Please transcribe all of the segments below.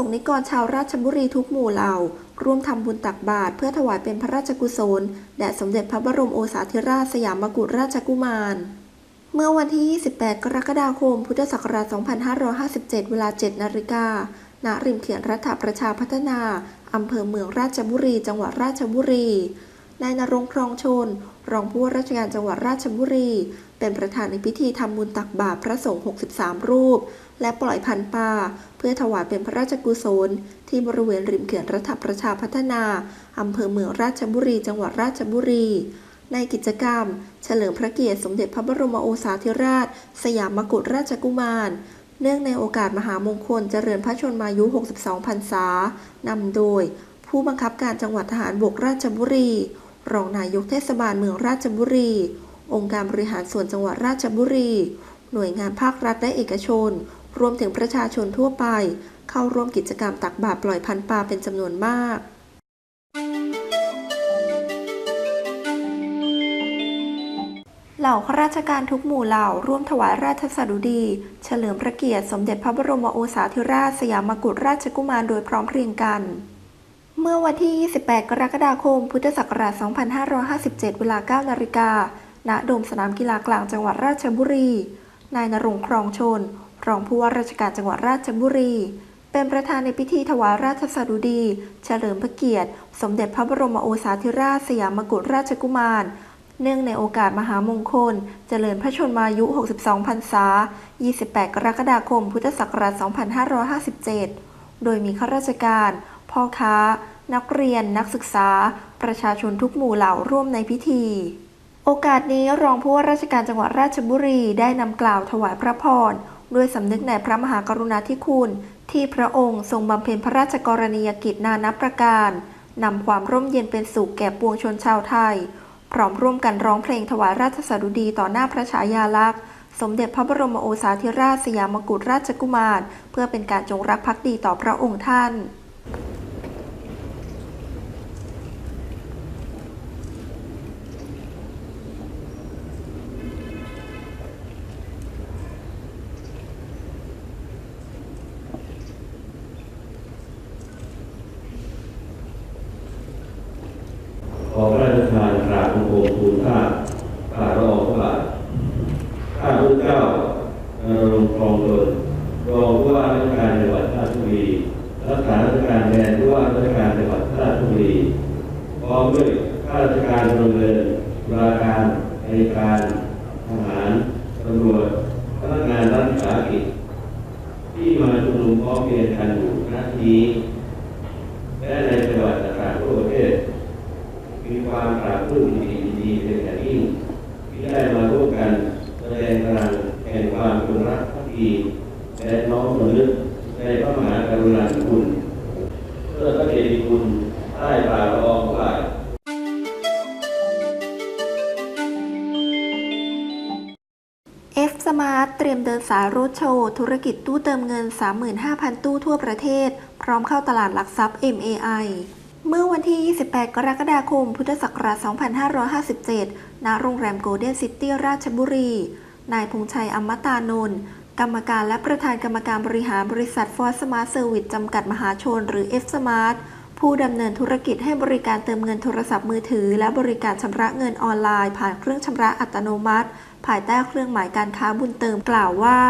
สงฆ์นิกรชาวราชบุรีทุกหมู่เหล่า ร่วมทำบุญตักบาตรเพื่อถวายเป็นพระราชกุศลแด่สมเด็จพระบรมโอษาธิราชสยามกุฎราชกุมาร เมื่อวันที่ 28 กรกฎาคม พุทธศักราช 2557 เวลา 7 นาฬิกา ณ ริมเขื่อนรัฐประชาพัฒนา อำเภอเมืองราชบุรี จังหวัดราชบุรี นายนรงครองชน รองผู้ว่าราชการจังหวัดราชบุรี เป็นประธานในพิธีทำบุญตักบาตรพระสงฆ์ 63 รูป และปล่อยพันธุ์ปลาเพื่อถวายเป็นพระราชกุศล ที่บริเวณริมเขื่อนรัฐประชาพัฒนาอำเภอเมืองราชบุรี จังหวัดราชบุรี ในกิจกรรม เฉลิมพระเกียรติสมเด็จพระบรมโอษาธิราช สยามมกุฎราชกุมาร เนื่องในโอกาสมหามงคลเจริญพระชนมายุ 62 พรรษานำโดย ผู้บังคับการจังหวัดทหารบกราชบุรี รองนายกเทศบาลเมืองราชบุรี องค์การบริหารส่วนจังหวัดราชบุรี หน่วยงานภาครัฐและเอกชน รวมถึงประชาชนทั่วไป เข้าร่วมกิจกรรมตักบาตรปล่อยพันปลาเป็นจำนวนมากเหล่าข้าราชการทุกหมู่เหล่าร่วมถวายราชสดุดี เฉลิมพระเกียรติสมเด็จพระบรมโอษาธิราชสยามกุฎราชกุมารโดยพร้อมเพรียงกัน เมื่อวันที่ 28 กรกฎาคม พุทธศักราช 2557 เวลา 9 นาฬิกา ณ โดมสนามกีฬากลางจังหวัดราชบุรี นายนรงครองชน รองผู้ว่าราชการจังหวัดราชบุรี เป็นประธานในพิธีถวายราชสดุดี เฉลิมพระเกียรติ สมเด็จพระบรมโอษาธิราชสยามกุฎราชกุมาร เนื่องในโอกาสมหามงคล เจริญพระชนมายุ 62 พรรษา 28 กรกฎาคม พุทธศักราช 2557 โดยมีข้าราชการ พ่อค้า นักเรียน นักศึกษา ประชาชนทุกหมู่เหล่าร่วมในพิธีโอกาสนี้รองผู้ว่าราชการจังหวัดราชบุรีได้นำกล่าวถวายพระพร ด้วยสำนึกในพระมหากรุณาธิคุณ ที่พระองค์ทรงบำเพ็ญพระราชกรณียกิจนานับประการนำความร่มเย็นเป็นสุขแก่ปวงชนชาวไทย พร้อมร่วมกันร้องเพลงถวายราชสดุดีต่อหน้าพระฉายาลักษณ์สมเด็จพระบรมโอษาธิราชสยามกุฎราชกุมาร เพื่อเป็นการจงรักภักดีต่อพระองค์ท่าน ขอพระราชทานกราบบั งคมทูลข้าข้าพระองค์พระบาทข้าพระเจ้านรงค์ครองตนรองผู้ว่าราชการจังหวัดราชบุรีรักษาราชการแทนผู้ว่าราชการจังหวัดราชบุรีพร้อมด้วยข้าราชการโรงเรียนตุลาการอัยการทหารตำรวจพนักงานรัฐวิสาหกิจที่มาชุมนุมพร้อมเพรียงกันอยู่ณที่นี้ สายรถโชว์ธุรกิจตู้เติมเงิน 35,000 ตู้ทั่วประเทศ พร้อมเข้าตลาดหลักทรัพย์ MAI เมื่อวันที่ 28 กรกฎาคม พุทธศักราช 2557 ณ โรงแรมโกลเด้นซิตี้ราชบุรี นายพงชัยอมตานนท์ กรรมการและประธานกรรมการบริหารบริษัท For Smart Service จำกัดมหาชน หรือ F Smart ผู้ดำเนินธุรกิจให้บริการเติมเงินโทรศัพท์มือถือ และบริการชำระเงินออนไลน์ผ่านเครื่องชำระอัตโนมัติ ภายใต้เครื่องหมายการค้าบุญเติมกล่าวว่า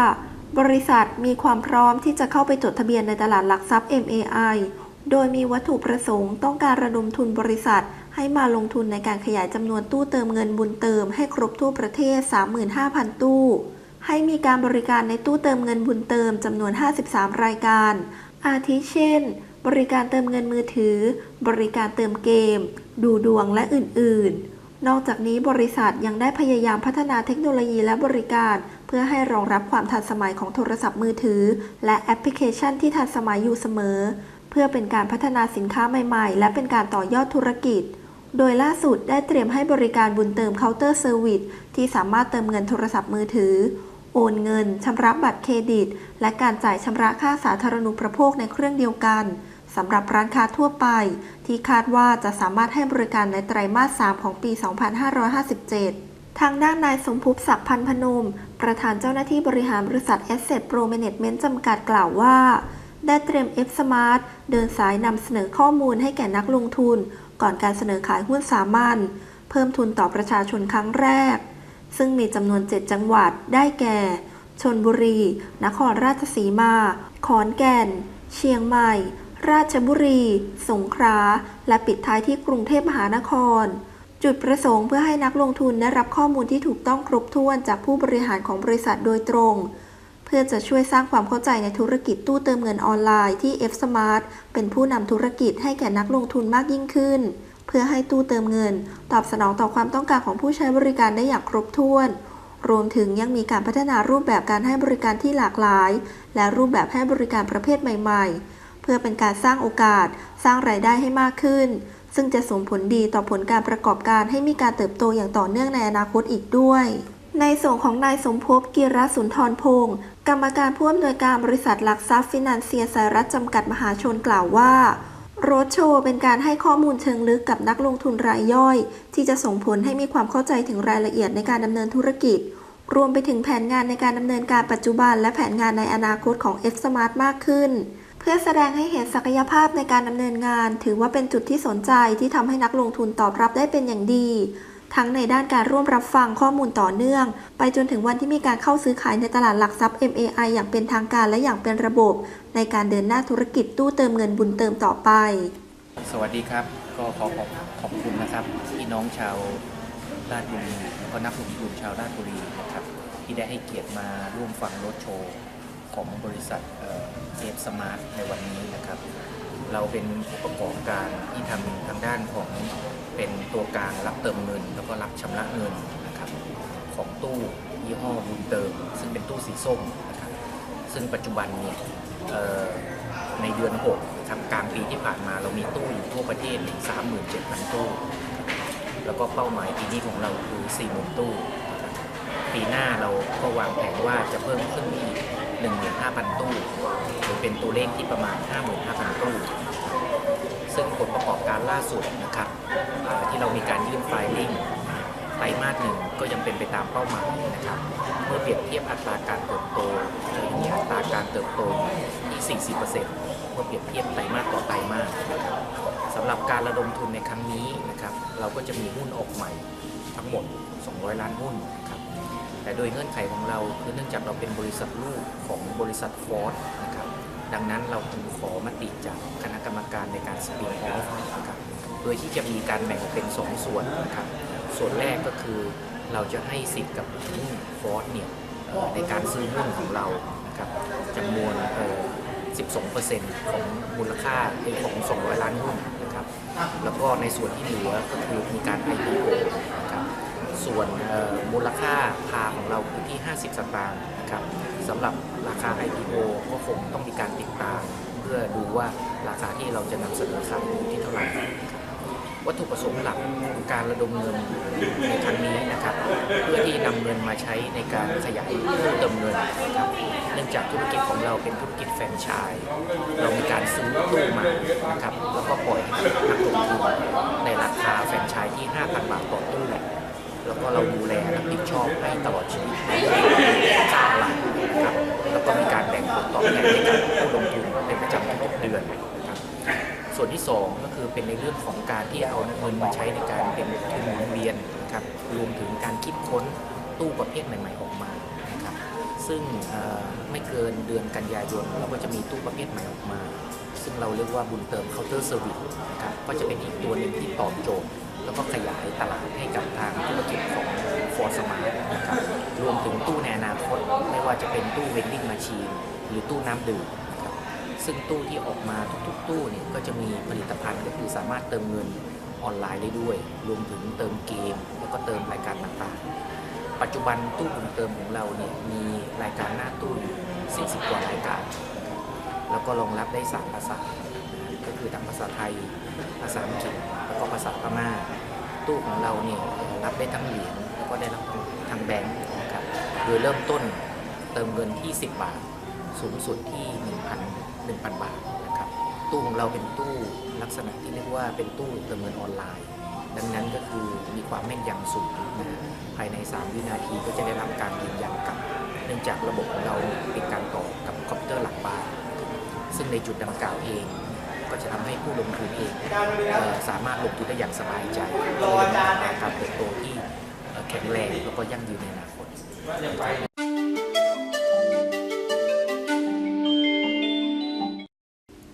บริษัทมีความพร้อมที่จะเข้าไปจดทะเบียนในตลาดหลักทรัพย์ MAI โดยมีวัตถุประสงค์ต้องการระดมทุนบริษัท ให้มาลงทุนในการขยายจำนวนตู้เติมเงินบุญเติมให้ครบทั่วประเทศ 35,000 ตู้ ให้มีการบริการในตู้เติมเงินบุญเติมจำนวน 53 รายการ อาทิเช่น บริการเติมเงินมือถือ บริการเติมเกม ดูดวงและอื่น ๆ นอกจากนี้บริษัทยังได้พยายามพัฒนาเทคโนโลยีและบริการ เพื่อให้รองรับความทันสมัยของโทรศัพท์มือถือ และแอปพลิเคชันที่ทันสมัยอยู่เสมอ เพื่อเป็นการพัฒนาสินค้าใหม่ๆ และเป็นการต่อยอดธุรกิจ โดยล่าสุดได้เตรียมให้บริการบุญเติมเคาน์เตอร์เซอร์วิสที่สามารถเติมเงินโทรศัพท์มือถือ โอนเงินชำระบัตรเครดิต และการจ่ายชำระค่าสาธารณูปโภคในเครื่องเดียวกัน สำหรับร้านค้าทั่วไป ที่คาดว่าจะสามารถให้บริการในไตรมาส 3 ของปี 2557 ทางด้านนายสมภพศักดิ์พันธ์พนม ประธานเจ้าหน้าที่บริหารบริษัท Asset Pro Management จำกัดกล่าวว่า ได้เตรียม F Smart เดินสายนำเสนอข้อมูลให้แก่นักลงทุน ก่อนการเสนอขายหุ้นสามัญเพิ่มทุนต่อประชาชนครั้งแรก ซึ่งมีจำนวน 7 จังหวัดได้แก่ชนบุรี นครราชสีมา ขอนแก่น เชียงใหม่ ราชบุรี สงขลา และปิดท้ายที่กรุงเทพมหานคร จุดประสงค์เพื่อให้นักลงทุนได้รับข้อมูลที่ถูกต้องครบถ้วนจากผู้บริหารของบริษัทโดยตรง เพื่อจะช่วยสร้างความเข้าใจในธุรกิจตู้เติมเงินออนไลน์ที่ F Smart เป็นผู้นำธุรกิจให้แก่นักลงทุนมากยิ่งขึ้น เพื่อให้ตู้เติมเงิน ตอบสนองต่อความต้องการของผู้ใช้บริการได้อย่างครบถ้วนรวมถึงยังมีการพัฒนารูปแบบการให้บริการที่หลากหลาย และรูปแบบให้บริการประเภทใหม่ ๆ พื่อเป็นการสร้างโอกาส สร้างรายได้ให้มากขึ้น ซึ่งจะส่งผลดีต่อผลการประกอบการให้มีการเติบโตอย่างต่อเนื่องในอนาคตอีกด้วยในส่วนของนายสมภพกีรสุนทรพงศ์กรรมการผู้อำนวยการบริษัทหลักทรัพย์ฟินแลนเซียสายรัฐจำกัดมหาชนกล่าวว่าโรดโชว์เป็นการให้ข้อมูลเชิงลึกกับนักลงทุนรายย่อย ที่จะส่งผลให้มีความเข้าใจถึงรายละเอียดในการดำเนินธุรกิจ รวมไปถึงแผนงานในการดำเนินการปัจจุบัน และแผนงานในอนาคตของ F Smart มากขึ้น เพื่อแสดงให้เห็นศักยภาพในการดำเนินงาน ถือว่าเป็นจุดที่สนใจที่ทำให้นักลงทุนตอบรับได้เป็นอย่างดี ทั้งในด้านการร่วมรับฟังข้อมูลต่อเนื่อง ไปจนถึงวันที่มีการเข้าซื้อขายในตลาดหลักทรัพย์ MAI อย่างเป็นทางการและอย่างเป็นระบบ ในการเดินหน้าธุรกิจตู้เติมเงินบุญเติมต่อไป สวัสดีครับ ก็ขอขอบขอบคุณนะครับพี่น้องชาวราชบุรีแล้วก็นักลงทุนชาวราชบุรีนะครับที่ได้ให้เกียรติมาร่วมฟังรถโชว์ ของบริษัทเอฟสมาร์ทในวันนี้นะครับ เราเป็นผู้ประกอบการที่ทำทางด้านของเป็นตัวกลางรับเติมเงิน แล้วก็รับชำระเงินนะครับของตู้ยี่ห้อบุญเติม ซึ่งเป็นตู้สีส้มนะครับซึ่งปัจจุบันเนี่ยในเดือน6นะครับกลางปีที่ผ่านมาเรามีตู้อยู่ทั่วประเทศ37,000 ตู้ แล้วก็เป้าหมายปีนี้ของเราคือ 40,000 ตู้นะครับปีหน้าเราก็วางแผนว่าจะเพิ่มขึ้นอีก 15,000 ตู้หรือเป็นตัวเลขที่ประมาณ 55,000 ตู้ ซึ่งผลประกอบการล่าสุดนะครับที่เรามีการยื่นไฟลิ่งไตรมาสหนึ่งก็ยังเป็นไปตามเป้าหมายนะครับ เมื่อเปรียบเทียบอัตราการเติบโตเรายังมีอัตราการเติบโตที่ 40%เมื่อเปรียบเทียบไตรมาสต่อไตรมาสนะครับสำหรับการระดมทุนในครั้งนี้นะครับ เราก็จะมีหุ้นออกใหม่ทั้งหมด 200 ล้านหุ้น แต่โดยเงื่อนไขของเราคือเนื่องจากเราเป็นบริษัทลูกของบริษัทฟอร์ดนะครับดังนั้นเราจึงขอมติจากคณะกรรมการในการสปินออฟนะครับโดยที่จะมีการแบ่งเป็น 2 ส่วนนะครับส่วนแรกก็คือเราจะให้สิทธิ์กับหุ้นฟอร์ดเนี่ยในการซื้อหุ้นของเรานะครับจำนวน12%ของมูลค่าของ 200 ล้านหุ้นนะครับ แล้วก็ในส่วนที่เหลือก็คือมีการ IPO ส่วนมูลค่าพาของเราคือที่ 50 สตางค์นะครับสำหรับราคา IPO ก็คงต้องมีการติดตาม เพื่อดูว่าราคาที่เราจะนำเสนอขายอยู่ที่เท่าไหร่วัตถุประสงค์หลักของการระดมเงินในครั้งนี้นะครับ เพื่อที่นำเงินมาใช้ในการขยายตู้เติมเงินนะครับเนื่องจากธุรกิจของเราเป็นธุรกิจแฟรนไชส์เรามีการซื้อตู้มานะครับแล้วก็ปล่อยให้นักลงทุนในราคาแฟรนไชส์ที่ 5,000 บาทต่อตู้แล้ แล้วก็เราดูแลรับผิดชอบให้ตลอดชีวิตสามหลักครับแล้วก็มีการแบ่งผลตอบแทนให้กับผู้ลงทุนเป็นประจำทุกๆเดือนนะครับส่วนที่ 2 ก็คือเป็นในเรื่องของการที่เอาเงินมาใช้ในการเป็นทุนหมุนเวียนนะครับรวมถึงการคิดค้นตู้ประเภทใหม่ๆออกมานะครับซึ่งไม่เกินเดือนกันยายนเราก็จะมีตู้ประเภทใหม่ออกมา ซึ่งเราเรียกว่าบุญเติมเคาน์เตอร์เซอร์วิสนะครับก็จะเป็นอีกตัวหนึ่งที่ตอบโจทย์ แล้วก็ขยายตลาดให้กับทางธุรกิจของฟอร์สมาร์นะครับรวมถึงตู้ในอนาคต ไม่ว่าจะเป็นตู้เวนดิ้งมาชีนหรือตู้น้ำดื่มนะครับซึ่งตู้ที่ออกมาทุกๆ ตู้เนี่ยก็จะมีผลิตภัณฑ์ก็คือสามารถเติมเงินออนไลน์ได้ด้วย รวมถึงเติมเกม แล้วก็เติมรายการต่างๆ ปัจจุบันตู้บุญเติมของเราเนี่ยมีรายการหน้าตู้อยู่40 กว่ารายการ แล้วก็รองรับได้ 3 ภาษา คือทั้งภาษาไทย ภาษาอังกฤษแล้วก็ภาษาพม่า ตู้ของเราเนี่ยรับได้ทั้งเหรียญแล้วก็ได้รับทั้งแบงค์นะครับโดยเริ่มต้นเติมเงินที่ 10 บาท สูงสุดที่ 1,000 1,000 บาทนะครับตู้ของเราเป็นตู้ลักษณะที่เรียกว่าเป็นตู้เติมเงินออนไลน์ ดังนั้นก็คือมีความแม่นยำสูงนะภายใน 3 วินาทีก็จะได้รับการยืนยันกลับ เนื่องจากระบบของเราติดการต่อกับคอมพิวเตอร์หลังบ้านซึ่งในจุดดังกล่าวเอง ก็จะทำให้ผู้ลงทุนเองเอ่อสามารถลงทุนได้อย่างสบายใจก็เลยมองหาการเติบโตที่แข็งแรงแล้วก็ยั่งยืนในอนาคต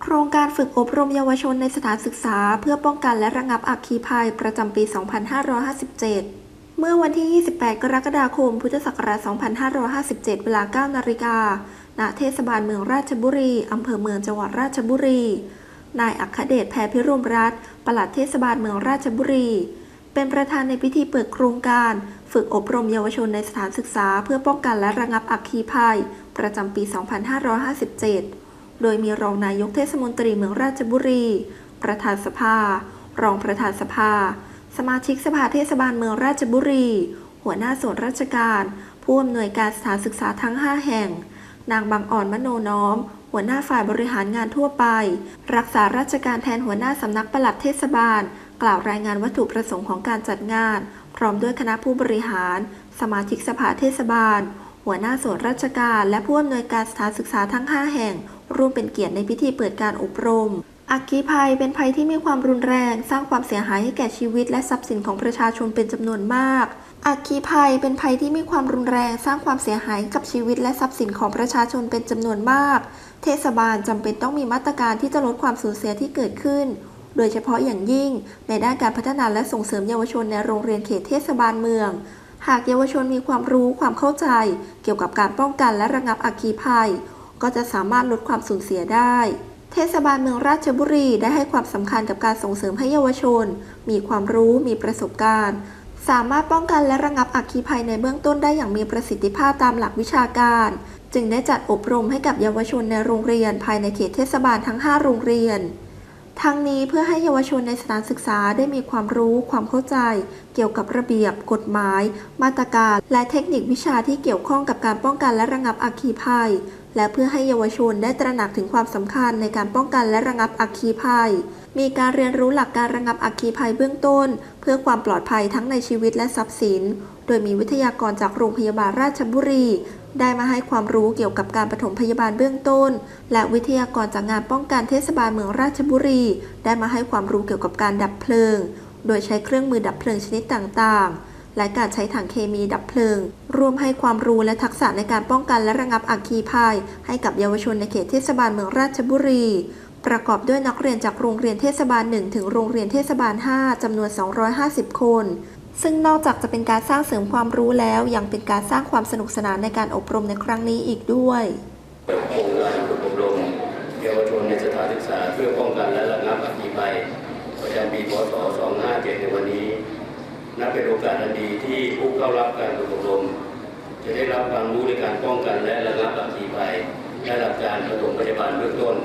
โครงการฝึกอบรมเยาวชนในสถานศึกษา เพื่อป้องกันและระงับอัคคีภัยประจำปี 2557 เมื่อวันที่ 28 กรกฎาคม พุทธศักราช 2557 เวลา 9 นาฬิกาณเทศบาลเมืองราชบุรี อำเภอเมืองจังหวัดราชบุรี นายอัคเดชแพรพิรมรัตน์ปลัดเทศบาลเมืองราชบุรี เป็นประธานในพิธีเปิดโครงการ ฝึกอบรมเยาวชนในสถานศึกษา เพื่อป้องกันและระงับอัคคีภัย ประจำปี 2557 โดยมีรองนายกเทศมนตรีเมืองราชบุรี ประธานสภา รองประธานสภา สมาชิกสภาเทศบาลเมืองราชบุรี หัวหน้าส่วนราชการ ผู้อำนวยการสถานศึกษาทั้ง 5 แห่ง นางบางอ่อนมโนน้อม หัวหน้าฝ่ายบริหารงานทั่วไป รักษาราชการแทนหัวหน้าสำนักปลัดเทศบาล กล่าวรายงานวัตถุประสงค์ของการจัดงาน พร้อมด้วยคณะผู้บริหาร สมาชิกสภาเทศบาล หัวหน้าส่วนราชการ และผู้อำนวยการสถานศึกษาทั้ง 5 แห่ง ร่วมเป็นเกียรติในพิธีเปิดการอบรมอัคคีภัยเป็นภัยที่มีความรุนแรง สร้างความเสียหายให้แก่ชีวิต และทรัพย์สินของประชาชนเป็นจำนวนมาก อัคคีภัยเป็นภัยที่มีความรุนแรง สร้างความเสียหายกับชีวิตและทรัพย์สินของประชาชนเป็นจำนวนมาก เทศบาลจำเป็นต้องมีมาตรการที่จะลดความสูญเสียที่เกิดขึ้น โดยเฉพาะอย่างยิ่ง ในด้านการพัฒนาและส่งเสริมเยาวชนในโรงเรียนเขตเทศบาลเมือง หากเยาวชนมีความรู้ความเข้าใจ เกี่ยวกับการป้องกันและระงับอัคคีภัย ก็จะสามารถลดความสูญเสียได้เทศบาลเมืองราชบุรีได้ให้ความสำคัญกับการส่งเสริมให้เยาวชน มีความรู้มีประสบการณ์ สามารถป้องกันและระงับอัคคีภัยในเบื้องต้นได้อย่างมีประสิทธิภาพตามหลักวิชาการ จึงได้จัดอบรมให้กับเยาวชนในโรงเรียนภายในเขตเทศบาลทั้ง 5 โรงเรียน ทั้งนี้เพื่อให้เยาวชนในสถานศึกษาได้มีความรู้ความเข้าใจ เกี่ยวกับระเบียบ กฎหมาย มาตรการ และเทคนิควิชาที่เกี่ยวข้องกับการป้องกันและระงับอัคคีภัย และเพื่อให้เยาวชนได้ตระหนักถึงความสำคัญในการป้องกันและระงับอัคคีภัย มีการเรียนรู้หลักการระงับอัคคีภัยเบื้องต้น เพื่อความปลอดภัยทั้งในชีวิตและทรัพย์สิน โดยมีวิทยากรจากโรงพยาบาลราชบุรี ได้มาให้ความรู้เกี่ยวกับการปฐมพยาบาลเบื้องต้น และวิทยากรจากงานป้องกันเทศบาลเมืองราชบุรี ได้มาให้ความรู้เกี่ยวกับการดับเพลิง โดยใช้เครื่องมือดับเพลิงชนิดต่างๆและการใช้ถังเคมีดับเพลิง รวมให้ความรู้และทักษะในการป้องกันและระงับอัคคีภัย ให้กับเยาวชนในเขตเทศบาลเมืองราชบุรี ประกอบด้วยนักเรียนจากโรงเรียนเทศบาล 1 ถึงโรงเรียนเทศบาล 5 จำนวน 250 คน ซึ่งนอกจากจะเป็นการสร้างเสริมความรู้แล้วยังเป็นการสร้างความสนุกสนานในการอบรมในครั้งนี้อีกด้วยเปิดโครงการฝึกอบรมเยาวชนในสถานศึกษาเพื่อป้องกันและระงับอัคคีภัยประจำปีพศ 2557 ในวันนี้ นับเป็นโอกาสอันดีที่ผู้เข้ารับการอบรม จะได้รับความรู้ในการป้องกันและระงับอัคคีภัยและหลักการปฐมพยาบาลเบื้องต้น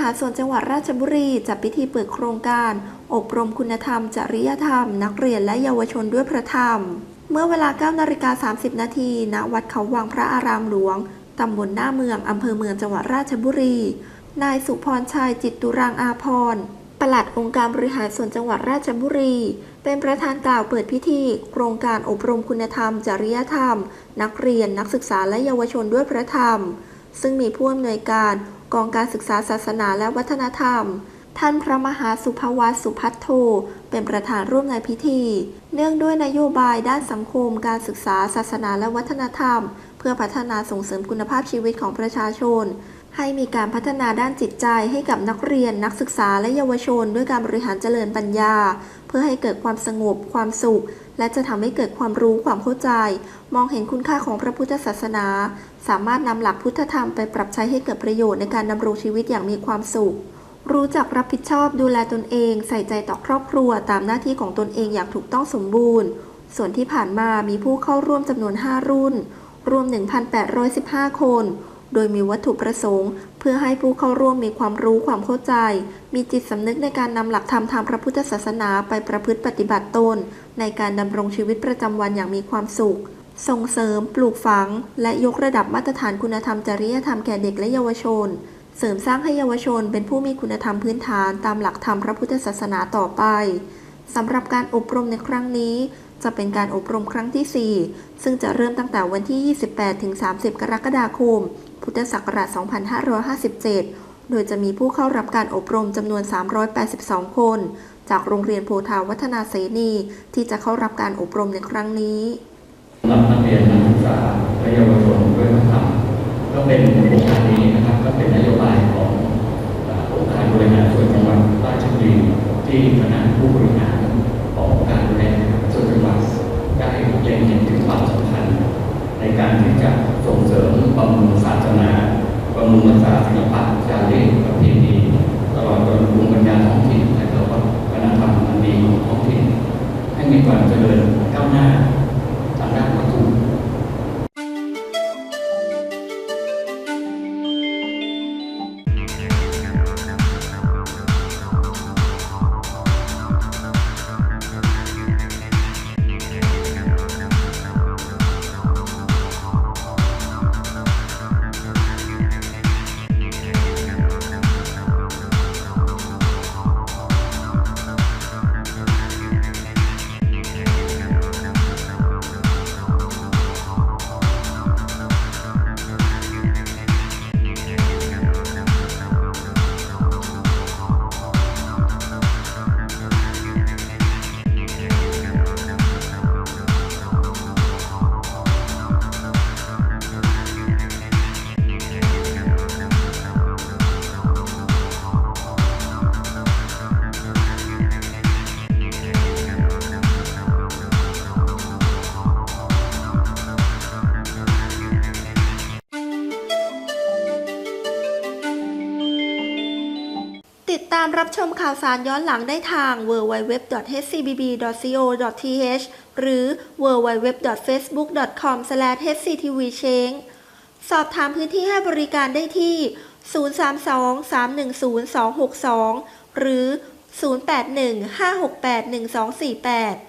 หารส่วนจังหวัดราชบุรีจัดพิธีเปิดโครงการ อบรมคุณธรรม จริยธรรม นักเรียนและเยาวชนด้วยพระธรรม เมื่อเวลา9นาฬิกา30 นาทีณวัดเขาวังพระอารามหลวง ตำบลหน้าเมือง อำเภอเมืองจังหวัดราชบุรี นายสุพรชัยจิตตุรางอาพรปลัดองค์การบริหารส่วนจังหวัดราชบุรี เป็นประธานกล่าวเปิดพิธี โครงการอบรมคุณธรรม จริยธรรม นักเรียนนักศึกษาและเยาวชนด้วยพระธรรม ซึ่งมีผู้อำนวยการ กองการศึกษาศาสนาและวัฒนธรรม ท่านพระมหาสุภวัตสุพัทโท เป็นประธานร่วมในพิธี เนื่องด้วยนโยบายด้านสังคม การศึกษาศาสนาและวัฒนธรรม เพื่อพัฒนาส่งเสริมคุณภาพชีวิตของประชาชน ให้มีการพัฒนาด้านจิตใจให้กับนักเรียน นักศึกษาและเยาวชน ด้วยการบริหารเจริญปัญญา เพื่อให้เกิดความสงบ ความสุขและจะทำให้เกิดความรู้ความเข้าใจ มองเห็นคุณค่าของพระพุทธศาสนา สามารถนำหลักพุทธธรรมไปปรับใช้ให้เกิดประโยชน์ในการดำรงชีวิตอย่างมีความสุข รู้จักรับผิดชอบดูแลตนเอง ใส่ใจต่อครอบครัวตามหน้าที่ของตนเองอย่างถูกต้องสมบูรณ์ ส่วนที่ผ่านมามีผู้เข้าร่วมจำนวน 5 รุ่น รวม 1,815 คน โดยมีวัตถุประสงค์ เพื่อให้ผู้เข้าร่วมมีความรู้ความเข้าใจ มีจิตสำนึกในการนำหลักธรรมทางพระพุทธศาสนาไปประพฤติปฏิบัติตน ในการดำรงชีวิตประจำวันอย่างมีความสุข ส่งเสริม ปลูกฝัง และยกระดับมาตรฐานคุณธรรมจริยธรรมแก่เด็กและเยาวชน เสริมสร้างให้เยาวชนเป็นผู้มีคุณธรรมพื้นฐานตามหลักธรรมพระพุทธศาสนาต่อไปสำหรับการอบรมในครั้งนี้ จะเป็นการอบรมครั้งที่ 4 ซึ่งจะเริ่มตั้งแต่วันที่ 28-30 กรกฎาคม พุทธศักราช 2557 โดยจะมีผู้เข้ารับการอบรมจำนวน 382 คน จากโรงเรียนโพธาวัฒนาเสนีที่จะเข้ารับการอบรมในครั้งนี้ำหรับนักเรียนนักศึกษาและเยาวชนด้วยธรรมก็เป็นโครงการนี้นะครับ ก็เป็นนโยบายขององค์การบริหารส่วนจังหวัดราชบุรีที่คณะผู้บริหารขององค์การบริหารส่วนจังหวัดได้เล็งเห็นถึงความสำคัญ ในการที่จะส่งเสริมบำรุงศาสนาบำรุงภาษาศิลปะจารีต ติดตามรับชมข่าวสารย้อนหลังได้ทาง www.hcbb.co.th หรือ www.facebook.com/hctvchange สอบถามพื้นที่ให้บริการได้ที่ 032 310 262 หรือ 081 568 1248